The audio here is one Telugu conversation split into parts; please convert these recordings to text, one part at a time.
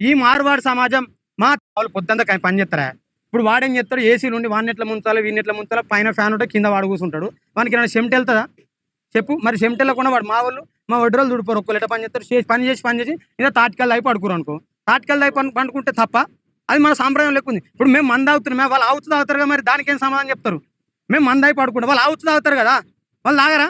ఈ మార్వాడి సమాజం మా వాళ్ళు పొద్దుంతా పనిచేస్తారా పని ఇప్పుడు వాడేం చేస్తాడు? ఏసీలు ఉండి వాడిని ఎట్లా ముంచాలి వీడిని ఎట్లా ముంచాలి? పైన ఫ్యాన్ ఉంటే కింద వాడు కూర్చుంటాడు. వానికి ఏమైనా చెమట వెళ్తుందా? చెప్పు. మరి చెమట వెళ్ళకుండా వాడు మా వాళ్ళు మా వడ్రోలు దుడిపోరు. ఒక్కరు ఎట్లా పని చేస్తారు? పని చేసి పని చేసి ఇదే తాటికల్ అయిపోయి పడుకోరు అనుకో. తాటికల్ అయిపోయి పండుకుంటే తప్ప అది మన సాంప్రదాయం లెక్క ఉంది. ఇప్పుడు మేము మంద అవుతున్నాం వాళ్ళు అవుతుంది అవుతారు కదా మరి దానికి ఏం సమాధానం చెప్తారు? మేము మంద అయి పడుకుంటాం. వాళ్ళు అవుతుంది అవుతారు కదా? వాళ్ళు లాగరా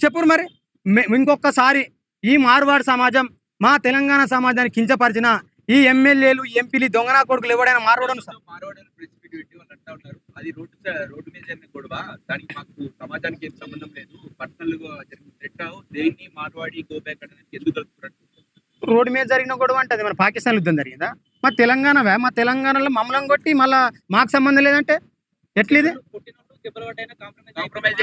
చెప్పురు మరి. మే- ఇంకొకసారి ఈ మార్వాడి సమాజం మా తెలంగాణ సమాజాన్ని కించపరిచిన ఈ ఎమ్మెల్యేలు ఎంపీలు దొంగనా కొడుకులు ఎవడైనా మార్వాడు అది రోడ్డు మీద జరిగిన గొడవ. దానికి మాకు సమాజానికి ఏం సంబంధం లేదు. పర్సనల్గా జరిగిన థ్రెట్ దేన్ని మార్వాడి గో బ్యాక్ అనేది ఎందుకు కలుపుతున్నారు రోడ్డు మీద జరిగిన గొడవ అంటే అది మన పాకిస్తాన్ యుద్ధం జరిగిందా? మా తెలంగాణ వే మా తెలంగాణలో మమ్మల్ని కొట్టి మళ్ళా మాకు సంబంధం లేదంటే ఎట్లిది?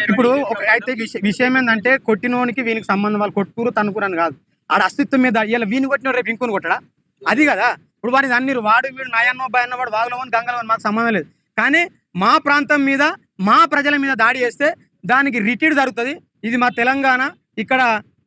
ఇప్పుడు ఒక అయితే విష- విషయం ఏంటంటే కొట్టినోనికి వీనికి సంబంధం వాళ్ళు కొట్టుకురు తనుకురు అని కాదు. ఆడ అస్తిత్వం మీద ఇలా వీని కొట్టిన రేపు ఇంకొని కొట్టడా? అది కదా. ఇప్పుడు వాడిని అన్ని వాడు వీడు నాయన్నో భయన్న వాడు వాగులో గంగలో మాకు సంబంధం లేదు. కానీ మా ప్రాంతం మీద మా ప్రజల మీద దాడి చేస్తే దానికి రిటీడ్ జరుగుతుంది. ఇది మా తెలంగాణ ఇక్కడ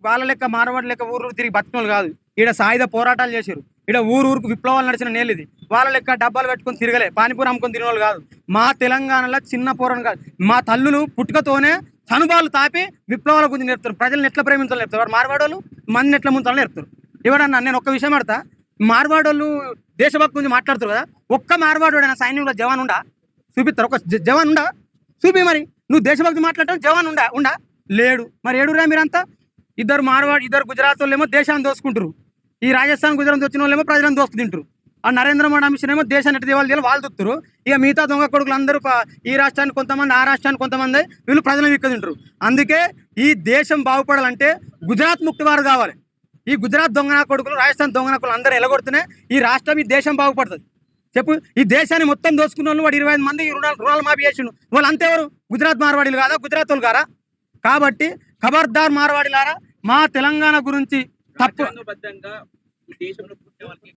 వాళ్ళ లెక్క మారవాడి లెక్క ఊరు తిరిగి బతికిన వాళ్ళు కాదు. ఈడ సాయుధ పోరాటాలు చేశారు. ఈడ ఊరు ఊరుకు విప్లవాలు నడిచిన నేలు ఇది. వాళ్ళ లెక్క డబ్బాలు పెట్టుకొని తిరగలే. పానీపూరి అమ్ముకొని తినేవాళ్ళు కాదు. మా తెలంగాణలో చిన్న పోరాటం కాదు. మా తల్లులు పుట్టుకతోనే తనుబాలు తాపి విప్లవాల గురించి నేర్పుతారు. ప్రజలను ఎట్లా ప్రేమించాలని నేర్పుతారు. వారు మార్వాడోళ్ళు? మందిని ఎట్లా ముంచాలని నేర్పుతారు. ఎవడన్నా నేను ఒక్క విషయం అడతా మార్వాడోళ్ళు దేశభక్తి గురించి మాట్లాడుతారు కదా ఒక్క మార్వాడోడైనా సైన్యంలో జవాన్ ఉండా? చూపిస్తారు. ఒక జ- జవాన్ ఉండా? చూపి మరి. నువ్వు దేశభక్తి మాట్లాడటం జవాన్ ఉండా? ఉండా? లేడు. మరి ఏడురా మీరంతా? ఇద్దరు మార్వాడు ఇద్దరు గుజరాత్ వాళ్ళు ఏమో దేశాన్ని దోసుకుంటారు ఈ రాజస్థాన్ గుజరాత్ వచ్చిన వాళ్ళు ఏమో ప్రజలను దోసుకు తింటారు ఆ నరేంద్ర మోడీ మిషన్ ఏమో దేశాన్ని ఎట్లా దేవాలి చేయాలి వాళ్ళు దొక్కుతారు ఇక మిగతా దొంగ కొడుకులు అందరూ ఈ రాష్ట్రానికి కొంతమంది ఆ రాష్ట్రానికి కొంతమంది వీళ్ళు ప్రజలను ఎక్కుతుంటారు తింటారు అందుకే ఈ దేశం బాగుపడాలంటే గుజరాత్ ముక్తి వారు కావాలి. ఈ గుజరాత్ దొంగన కొడుకులు రాజస్థాన్ దొంగన కొడుకులు అందరూ ఎలగొడుతూనే ఈ రాష్ట్రం ఈ దేశం బాగుపడుతుంది. చెప్పు ఈ దేశాన్ని మొత్తం దోచుకున్న వాళ్ళు వాడు ఇరవై ఐదు మంది ఈ రుణాలు రుణాలు మాఫీ చేసిండు. వాళ్ళు అంతేవారు? గుజరాత్ మార్వాడీలు కాదా? గుజరాత్ వాళ్ళు కారా? కాబట్టి ఖబర్దార్ మార్వాడీలారా? మా తెలంగాణ గురించి తప్పు దేశంలో